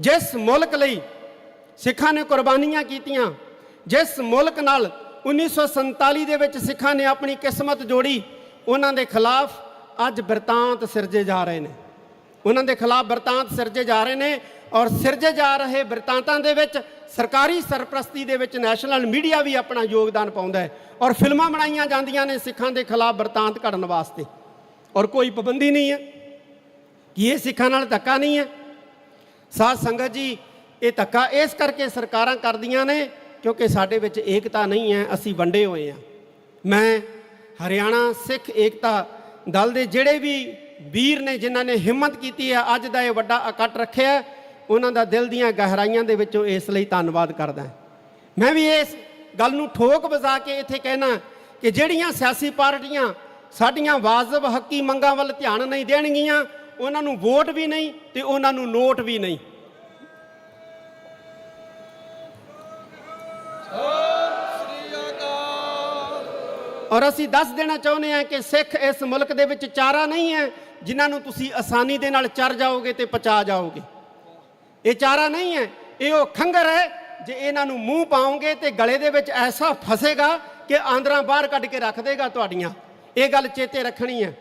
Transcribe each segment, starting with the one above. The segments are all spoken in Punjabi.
ਜਿਸ ਮੁਲਕ ਲਈ ਸਿੱਖਾਂ ਨੇ ਕੁਰਬਾਨੀਆਂ ਕੀਤੀਆਂ, ਜਿਸ ਮੁਲਕ ਨਾਲ 1947 ਦੇ ਵਿੱਚ ਸਿੱਖਾਂ ਨੇ ਆਪਣੀ ਕਿਸਮਤ ਜੋੜੀ, ਉਹਨਾਂ ਦੇ ਖਿਲਾਫ ਅੱਜ ਬਿਰਤਾਂਤ ਸਿਰਜੇ ਜਾ ਰਹੇ ਨੇ। ਉਹਨਾਂ ਦੇ ਖਿਲਾਫ ਬਿਰਤਾਂਤ ਸਿਰਜੇ ਜਾ ਰਹੇ ਨੇ ਔਰ ਸਿਰਜੇ ਜਾ ਰਹੇ ਬਿਰਤਾਂਤਾਂ ਦੇ ਵਿੱਚ ਸਰਕਾਰੀ ਸਰਪ੍ਰਸਤੀ ਦੇ ਵਿੱਚ ਨੈਸ਼ਨਲ ਮੀਡੀਆ ਵੀ ਆਪਣਾ ਯੋਗਦਾਨ ਪਾਉਂਦਾ ਹੈ ਔਰ ਫਿਲਮਾਂ ਬਣਾਈਆਂ ਜਾਂਦੀਆਂ ਨੇ ਸਿੱਖਾਂ ਦੇ ਖਿਲਾਫ ਬਿਰਤਾਂਤ ਘੜਨ ਵਾਸਤੇ। ਔਰ ਕੋਈ ਪਾਬੰਦੀ ਨਹੀਂ ਹੈ। ਕਿ ਇਹ ਸਿੱਖਾਂ ਨਾਲ ਧੱਕਾ ਨਹੀਂ ਹੈ? ਸਾਧ ਸੰਗਤ ਜੀ, ਇਹ ਧੱਕਾ ਇਸ ਕਰਕੇ ਸਰਕਾਰਾਂ ਕਰਦੀਆਂ ਨੇ ਕਿਉਂਕਿ ਸਾਡੇ ਵਿੱਚ ਏਕਤਾ ਨਹੀਂ ਹੈ, ਅਸੀਂ ਵੰਡੇ ਹੋਏ ਹਾਂ। ਮੈਂ ਹਰਿਆਣਾ ਸਿੱਖ ਏਕਤਾ ਦਲ ਦੇ ਜਿਹੜੇ ਵੀ ਵੀਰ ਨੇ ਜਿਨ੍ਹਾਂ ਨੇ ਹਿੰਮਤ ਕੀਤੀ ਹੈ, ਅੱਜ ਦਾ ਇਹ ਵੱਡਾ ਇਕੱਠ ਰੱਖਿਆ, ਉਹਨਾਂ ਦਾ ਦਿਲ ਦੀਆਂ ਗਹਿਰਾਈਆਂ ਦੇ ਵਿੱਚੋਂ ਇਸ ਲਈ ਧੰਨਵਾਦ ਕਰਦਾ ਮੈਂ ਵੀ ਇਸ ਗੱਲ ਨੂੰ ਠੋਕ ਵਜਾ ਕੇ ਇੱਥੇ ਕਹਿਣਾ ਕਿ ਜਿਹੜੀਆਂ ਸਿਆਸੀ ਪਾਰਟੀਆਂ ਸਾਡੀਆਂ ਵਾਜਬ ਹੱਕੀ ਮੰਗਾਂ ਵੱਲ ਧਿਆਨ ਨਹੀਂ ਦੇਣਗੀਆਂ ਉਹਨਾਂ ਨੂੰ ਵੋਟ ਵੀ ਨਹੀਂ ਤੇ ਉਹਨਾਂ ਨੂੰ ਨੋਟ ਵੀ ਨਹੀਂ। ਔਰ ਅਸੀਂ ਦੱਸ ਦੇਣਾ ਚਾਹੁੰਦੇ ਹਾਂ ਕਿ ਸਿੱਖ ਇਸ ਮੁਲਕ ਦੇ ਵਿੱਚ ਚਾਰਾ ਨਹੀਂ ਹੈ, ਜਿਨ੍ਹਾਂ ਨੂੰ ਤੁਸੀਂ ਆਸਾਨੀ ਦੇ ਨਾਲ ਚਰ ਜਾਓਗੇ ਤੇ ਪਚਾ ਜਾਓਗੇ। ਇਹ ਚਾਰਾ ਨਹੀਂ ਹੈ, ਇਹ ਉਹ ਖੰਗਰ ਹੈ, ਜੇ ਇਹਨਾਂ ਨੂੰ ਮੂੰਹ ਪਾਓਗੇ ਤੇ ਗਲੇ ਦੇ ਵਿੱਚ ਐਸਾ ਫਸੇਗਾ ਕਿ ਆਂਦਰਾਂ ਬਾਹਰ ਕੱਢ ਕੇ ਰੱਖ ਦੇਗਾ ਤੁਹਾਡੀਆਂ। ਇਹ ਗੱਲ ਚੇਤੇ ਰੱਖਣੀ ਹੈ।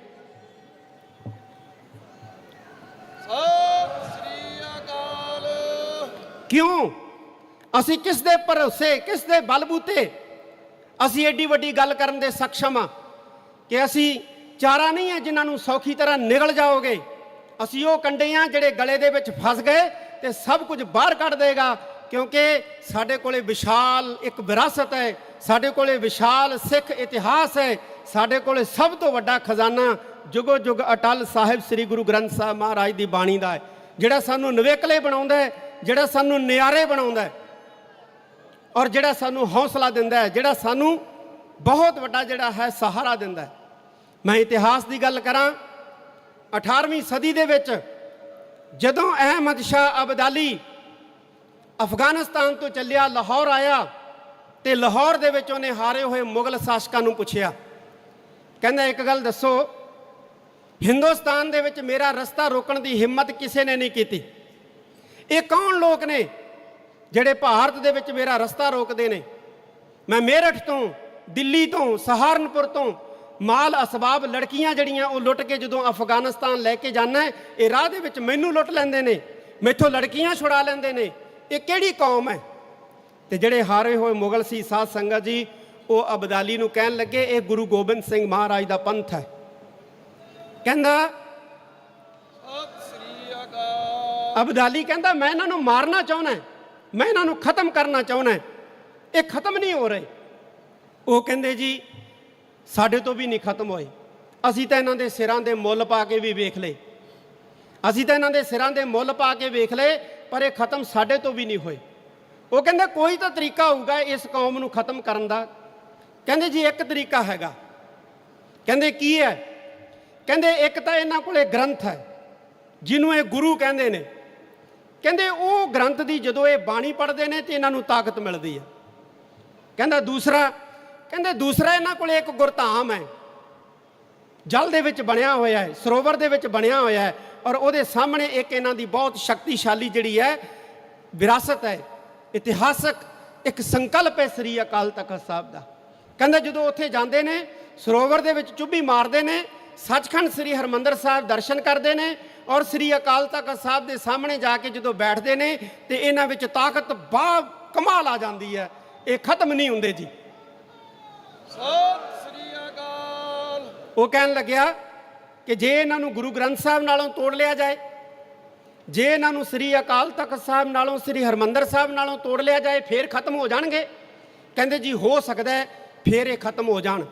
ਕਿਉਂ? ਅਸੀਂ ਕਿਸ ਦੇ ਭਰੋਸੇ ਕਿਸ ਦੇ ਬਲਬੂਤੇ? ਅਸੀਂ ਐਡੀ ਵੱਡੀ ਗੱਲ ਕਰਨ ਦੇ ਸક્ષਮ ਆ ਕਿ ਅਸੀਂ ਚਾਰਾ ਨਹੀਂ ਹੈ ਜਿਨ੍ਹਾਂ ਨੂੰ ਸੌਖੀ ਤਰ੍ਹਾਂ ਨਿਗਲ ਜਾਓਗੇ। ਅਸੀਂ ਉਹ ਕੰਡੇ ਆ ਜਿਹੜੇ ਗਲੇ ਦੇ ਵਿੱਚ ਫਸ ਗਏ ਤੇ ਸਭ ਕੁਝ ਬਾਹਰ ਕੱਢ ਦੇਗਾ, ਕਿਉਂਕਿ ਸਾਡੇ ਕੋਲੇ ਵਿਸ਼ਾਲ ਇੱਕ ਵਿਰਾਸਤ ਹੈ, ਸਾਡੇ ਕੋਲੇ ਵਿਸ਼ਾਲ ਸਿੱਖ ਇਤਿਹਾਸ ਹੈ, ਸਾਡੇ ਕੋਲੇ ਸਭ ਤੋਂ ਵੱਡਾ ਖਜ਼ਾਨਾ ਜੁਗੋ ਜੁਗ ਅਟਲ ਸਾਹਿਬ ਸ੍ਰੀ ਗੁਰੂ ਗ੍ਰੰਥ ਸਾਹਿਬ ਮਹਾਰਾਜ ਦੀ ਬਾਣੀ ਦਾ ਹੈ, ਜਿਹੜਾ ਸਾਨੂੰ ਨਵੇਕਲੇ ਬਣਾਉਂਦਾ ਹੈ ਜਿਹੜਾ ਸਾਨੂੰ ਨਿਆਰੇ ਬਣਾਉਂਦਾ ਹੈ ਔਰ ਜਿਹੜਾ ਸਾਨੂੰ ਹੌਸਲਾ ਦਿੰਦਾ ਹੈ, ਜਿਹੜਾ ਸਾਨੂੰ ਬਹੁਤ ਵੱਡਾ ਜਿਹੜਾ ਹੈ ਸਹਾਰਾ ਦਿੰਦਾ ਹੈ। ਮੈਂ ਇਤਿਹਾਸ ਦੀ ਗੱਲ ਕਰਾਂ 18ਵੀਂ ਸਦੀ ਦੇ ਵਿੱਚ ਜਦੋਂ ਅਹਿਮਦ ਸ਼ਾਹ ਅਬਦਾਲੀ ਅਫਗਾਨਿਸਤਾਨ ਤੋਂ ਚੱਲਿਆ, ਲਾਹੌਰ ਆਇਆ ਤੇ ਲਾਹੌਰ ਦੇ ਵਿੱਚ ਉਹਨੇ ਹਾਰੇ ਹੋਏ ਮੁਗਲ ਸ਼ਾਸਕਾਂ ਨੂੰ ਪੁੱਛਿਆ, ਕਹਿੰਦਾ, ਇੱਕ ਗੱਲ ਦੱਸੋ, ਹਿੰਦੁਸਤਾਨ ਦੇ ਵਿੱਚ ਮੇਰਾ ਰਸਤਾ ਰੋਕਣ ਦੀ ਹਿੰਮਤ ਕਿਸੇ ਨੇ ਨਹੀਂ ਕੀਤੀ? ਇਹ ਕੌਣ ਲੋਕ ਨੇ ਜਿਹੜੇ ਭਾਰਤ ਦੇ ਵਿੱਚ ਮੇਰਾ ਰਸਤਾ ਰੋਕਦੇ ਨੇ? ਮੈਂ ਮੇਰਠ ਤੋਂ, ਦਿੱਲੀ ਤੋਂ, ਸਹਾਰਨਪੁਰ ਤੋਂ ਮਾਲ ਅਸਬਾਬ ਲੜਕੀਆਂ ਜਿਹੜੀਆਂ ਉਹ ਲੁੱਟ ਕੇ ਜਦੋਂ ਅਫਗਾਨਿਸਤਾਨ ਲੈ ਕੇ ਜਾਣਾ ਹੈ, ਇਹ ਰਾਹ ਦੇ ਵਿੱਚ ਮੈਨੂੰ ਲੁੱਟ ਲੈਂਦੇ ਨੇ, ਮੈਥੋਂ ਲੜਕੀਆਂ ਛੁਡਾ ਲੈਂਦੇ ਨੇ। ਇਹ ਕਿਹੜੀ ਕੌਮ ਹੈ? ਤੇ ਜਿਹੜੇ ਹਾਰੇ ਹੋਏ ਮੁਗਲ ਸੀ ਸਾਧ ਸੰਗਤ ਜੀ, ਉਹ ਅਬਦਾਲੀ ਨੂੰ ਕਹਿਣ ਲੱਗੇ, ਇਹ ਗੁਰੂ ਗੋਬਿੰਦ ਸਿੰਘ ਮਹਾਰਾਜ ਦਾ ਪੰਥ ਹੈ। ਕਹਿੰਦਾ ਸਤਿ ਸ੍ਰੀ ਅਕਾਲ ਅਬਦਾਲੀ ਕਹਿੰਦਾ, ਮੈਂ ਇਹਨਾਂ ਨੂੰ ਮਾਰਨਾ ਚਾਹੁੰਦਾ ਮੈਂ ਇਹਨਾਂ ਨੂੰ ਖਤਮ ਕਰਨਾ ਚਾਹੁੰਦਾ ਇਹ ਖਤਮ ਨਹੀਂ ਹੋ ਰਹੇ। ਉਹ ਕਹਿੰਦੇ, ਜੀ, ਸਾਡੇ ਤੋਂ ਵੀ ਨਹੀਂ ਖਤਮ ਹੋਏ। ਅਸੀਂ ਤਾਂ ਇਹਨਾਂ ਦੇ ਸਿਰਾਂ ਦੇ ਮੁੱਲ ਪਾ ਕੇ ਵੀ ਵੇਖ ਲਏ। ਅਸੀਂ ਤਾਂ ਇਹਨਾਂ ਦੇ ਸਿਰਾਂ ਦੇ ਮੁੱਲ ਪਾ ਕੇ ਵੇਖ ਲਏ, ਪਰ ਇਹ ਖਤਮ ਸਾਡੇ ਤੋਂ ਵੀ ਨਹੀਂ ਹੋਏ। ਉਹ ਕਹਿੰਦੇ, ਕੋਈ ਤਾਂ ਤਰੀਕਾ ਹੋਊਗਾ ਇਸ ਕੌਮ ਨੂੰ ਖਤਮ ਕਰਨ ਦਾ। ਕਹਿੰਦੇ, ਜੀ, ਇੱਕ ਤਰੀਕਾ ਹੈਗਾ। ਕਹਿੰਦੇ, ਕੀ ਹੈ? ਕਹਿੰਦੇ, ਇੱਕ ਤਾਂ ਇਹਨਾਂ ਕੋਲੇ ਗ੍ਰੰਥ ਹੈ, ਜਿਹਨੂੰ ਇਹ ਗੁਰੂ ਕਹਿੰਦੇ ਨੇ। ਕਹਿੰਦੇ ਉਹ ਗ੍ਰੰਥ ਦੀ ਜਦੋਂ ਇਹ ਬਾਣੀ ਪੜ੍ਹਦੇ ਨੇ ਤੇ ਇਹਨਾਂ ਨੂੰ ਤਾਕਤ ਮਿਲਦੀ ਹੈ। ਕਹਿੰਦਾ ਦੂਸਰਾ, ਕਹਿੰਦੇ ਦੂਸਰਾ ਇਹਨਾਂ ਕੋਲੇ ਇੱਕ ਗੁਰਧਾਮ ਹੈ। ਜਲ ਦੇ ਵਿੱਚ ਬਣਿਆ ਹੋਇਆ ਹੈ, ਸਰੋਵਰ ਦੇ ਵਿੱਚ ਬਣਿਆ ਹੋਇਆ ਹੈ ਔਰ ਉਹਦੇ ਸਾਹਮਣੇ ਇੱਕ ਇਹਨਾਂ ਦੀ ਬਹੁਤ ਸ਼ਕਤੀਸ਼ਾਲੀ ਜਿਹੜੀ ਹੈ, ਵਿਰਾਸਤ ਹੈ, ਇਤਿਹਾਸਕ ਇੱਕ ਸੰਕਲਪ ਹੈ ਸ੍ਰੀ ਅਕਾਲ ਤਖਤ ਸਾਹਿਬ ਦਾ। ਕਹਿੰਦਾ ਜਦੋਂ ਉੱਥੇ ਜਾਂਦੇ ਨੇ, ਸਰੋਵਰ ਦੇ ਵਿੱਚ ਚੁੱਭੀ ਮਾਰਦੇ ਨੇ, ਸੱਚਖੰਡ ਸ੍ਰੀ ਹਰਮੰਦਰ ਸਾਹਿਬ ਦਰਸ਼ਨ ਕਰਦੇ ਨੇ ਔਰ ਸ੍ਰੀ ਅਕਾਲ ਤਖਤ ਸਾਹਿਬ ਦੇ ਸਾਹਮਣੇ ਜਾ ਕੇ ਜਦੋਂ ਬੈਠਦੇ ਨੇ ਤੇ ਇਹਨਾਂ ਵਿੱਚ ਤਾਕਤ ਬਾ ਕਮਾਲ ਆ ਜਾਂਦੀ ਹੈ। ਇਹ ਖਤਮ ਨਹੀਂ ਹੁੰਦੇ ਜੀ। ਸਤਿ ਸ੍ਰੀ ਅਕਾਲ। ਉਹ ਕਹਿਣ ਲੱਗਿਆ ਕਿ ਜੇ ਇਹਨਾਂ ਨੂੰ ਗੁਰੂ ਗ੍ਰੰਥ ਸਾਹਿਬ ਨਾਲੋਂ ਤੋੜ ਲਿਆ ਜਾਏ ਜੇ ਇਹਨਾਂ ਨੂੰ ਸ੍ਰੀ ਅਕਾਲ ਤਖਤ ਸਾਹਿਬ ਨਾਲੋਂ ਸ੍ਰੀ ਹਰਮੰਦਰ ਸਾਹਿਬ ਨਾਲੋਂ ਤੋੜ ਲਿਆ ਜਾਏ ਫੇਰ ਖਤਮ ਹੋ ਜਾਣਗੇ? ਕਹਿੰਦੇ ਜੀ ਹੋ ਸਕਦਾ ਹੈ ਫੇਰ ਇਹ ਖਤਮ ਹੋ ਜਾਣ।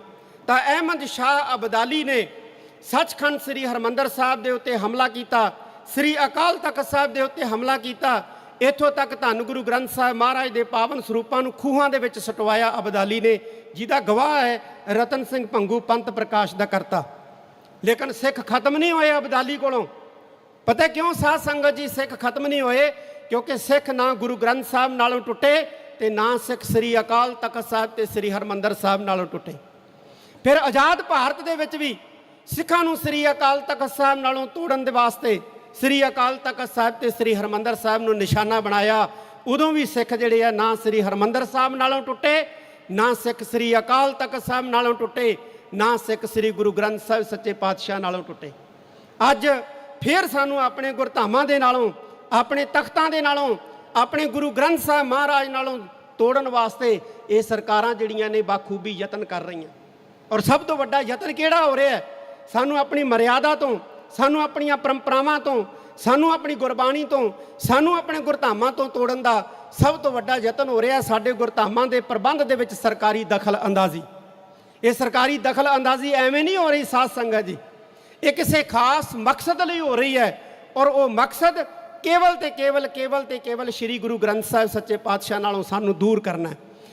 ਤਾਂ ਅਹਿਮਦ ਸ਼ਾਹ ਅਬਦਾਲੀ ਨੇ ਸੱਚਖੰਡ ਸ੍ਰੀ ਹਰਮੰਦਰ ਸਾਹਿਬ ਦੇ ਉੱਤੇ ਹਮਲਾ ਕੀਤਾ, ਸ੍ਰੀ ਅਕਾਲ ਤਖਤ ਸਾਹਿਬ ਦੇ ਉੱਤੇ ਹਮਲਾ ਕੀਤਾ, ਇੱਥੋਂ ਤੱਕ ਧੰਨ ਗੁਰੂ ਗ੍ਰੰਥ ਸਾਹਿਬ ਮਹਾਰਾਜ ਦੇ ਪਾਵਨ ਸਰੂਪਾਂ ਨੂੰ ਖੂਹਾਂ ਦੇ ਵਿੱਚ ਸਟਵਾਇਆ ਅਬਦਾਲੀ ਨੇ, ਜਿਹਦਾ ਗਵਾਹ ਹੈ ਰਤਨ ਸਿੰਘ ਭੰਗੂ ਪੰਥ ਪ੍ਰਕਾਸ਼ ਦਾ ਕਰਤਾ। ਲੇਕਿਨ ਸਿੱਖ ਖਤਮ ਨਹੀਂ ਹੋਏ ਅਬਦਾਲੀ ਕੋਲੋਂ। ਪਤਾ ਕਿਉਂ ਸਾਧ ਸੰਗਤ ਜੀ ਸਿੱਖ ਖਤਮ ਨਹੀਂ ਹੋਏ? ਕਿਉਂਕਿ ਸਿੱਖ ਨਾ ਗੁਰੂ ਗ੍ਰੰਥ ਸਾਹਿਬ ਨਾਲੋਂ ਟੁੱਟੇ ਤੇ ਨਾ ਸਿੱਖ ਸ੍ਰੀ ਅਕਾਲ ਤਖਤ ਸਾਹਿਬ ਤੇ ਸ੍ਰੀ ਹਰਮੰਦਰ ਸਾਹਿਬ ਨਾਲੋਂ ਟੁੱਟੇ। ਫਿਰ ਆਜ਼ਾਦ ਭਾਰਤ ਦੇ ਵਿੱਚ ਵੀ ਸਿੱਖਾਂ ਨੂੰ ਸ੍ਰੀ ਅਕਾਲ ਤਖਤ ਸਾਹਿਬ ਨਾਲੋਂ ਤੋੜਨ ਦੇ ਵਾਸਤੇ ਸ੍ਰੀ ਅਕਾਲ ਤਖਤ ਸਾਹਿਬ ਤੇ ਸ੍ਰੀ ਹਰਮੰਦਰ ਸਾਹਿਬ ਨੂੰ ਨਿਸ਼ਾਨਾ ਬਣਾਇਆ। ਉਦੋਂ ਵੀ ਸਿੱਖ ਜਿਹੜੇ ਆ ਨਾ ਸ੍ਰੀ ਹਰਮੰਦਰ ਸਾਹਿਬ ਨਾਲੋਂ ਟੁੱਟੇ, ਨਾ ਸਿੱਖ ਸ੍ਰੀ ਅਕਾਲ ਤਖਤ ਸਾਹਿਬ ਨਾਲੋਂ ਟੁੱਟੇ, ਨਾ ਸਿੱਖ ਸ੍ਰੀ ਗੁਰੂ ਗ੍ਰੰਥ ਸਾਹਿਬ ਸੱਚੇ ਪਾਤਸ਼ਾਹ ਨਾਲੋਂ ਟੁੱਟੇ। ਅੱਜ ਫਿਰ ਸਾਨੂੰ ਆਪਣੇ ਗੁਰਧਾਮਾਂ ਦੇ ਨਾਲੋਂ, ਆਪਣੇ ਤਖਤਾਂ ਦੇ ਨਾਲੋਂ, ਆਪਣੇ ਗੁਰੂ ਗ੍ਰੰਥ ਸਾਹਿਬ ਮਹਾਰਾਜ ਨਾਲੋਂ ਤੋੜਨ ਵਾਸਤੇ ਇਹ ਸਰਕਾਰਾਂ ਜਿਹੜੀਆਂ ਨੇ ਬਾਖੂਬੀ ਯਤਨ ਕਰ ਰਹੀਆਂ। ਔਰ ਸਭ ਤੋਂ ਵੱਡਾ ਯਤਨ ਕਿਹੜਾ ਹੋ ਰਿਹਾ ਹੈ? ਸਾਨੂੰ ਆਪਣੀ ਮਰਿਆਦਾ ਤੋਂ, ਸਾਨੂੰ ਆਪਣੀਆਂ ਪਰੰਪਰਾਵਾਂ ਤੋਂ, ਸਾਨੂੰ ਆਪਣੀ ਗੁਰਬਾਣੀ ਤੋਂ, ਸਾਨੂੰ ਆਪਣੇ ਗੁਰਧਾਮਾਂ ਤੋਂ ਤੋੜਨ ਦਾ ਸਭ ਤੋਂ ਵੱਡਾ ਯਤਨ ਹੋ ਰਿਹਾ ਸਾਡੇ ਗੁਰਧਾਮਾਂ ਦੇ ਪ੍ਰਬੰਧ ਦੇ ਵਿੱਚ ਸਰਕਾਰੀ ਦਖਲ ਅੰਦਾਜ਼ੀ। ਇਹ ਸਰਕਾਰੀ ਦਖਲ ਅੰਦਾਜ਼ੀ ਐਵੇਂ ਨਹੀਂ ਹੋ ਰਹੀ ਸਾਧ ਸੰਗਤ ਜੀ। ਇਹ ਕਿਸੇ ਖਾਸ ਮਕਸਦ ਲਈ ਹੋ ਰਹੀ ਹੈ ਔਰ ਉਹ ਮਕਸਦ ਕੇਵਲ ਤੇ ਕੇਵਲ ਕੇਵਲ ਤੇ ਕੇਵਲ ਸ੍ਰੀ ਗੁਰੂ ਗ੍ਰੰਥ ਸਾਹਿਬ ਸੱਚੇ ਪਾਤਸ਼ਾਹ ਨਾਲੋਂ ਸਾਨੂੰ ਦੂਰ ਕਰਨਾ ਹੈ।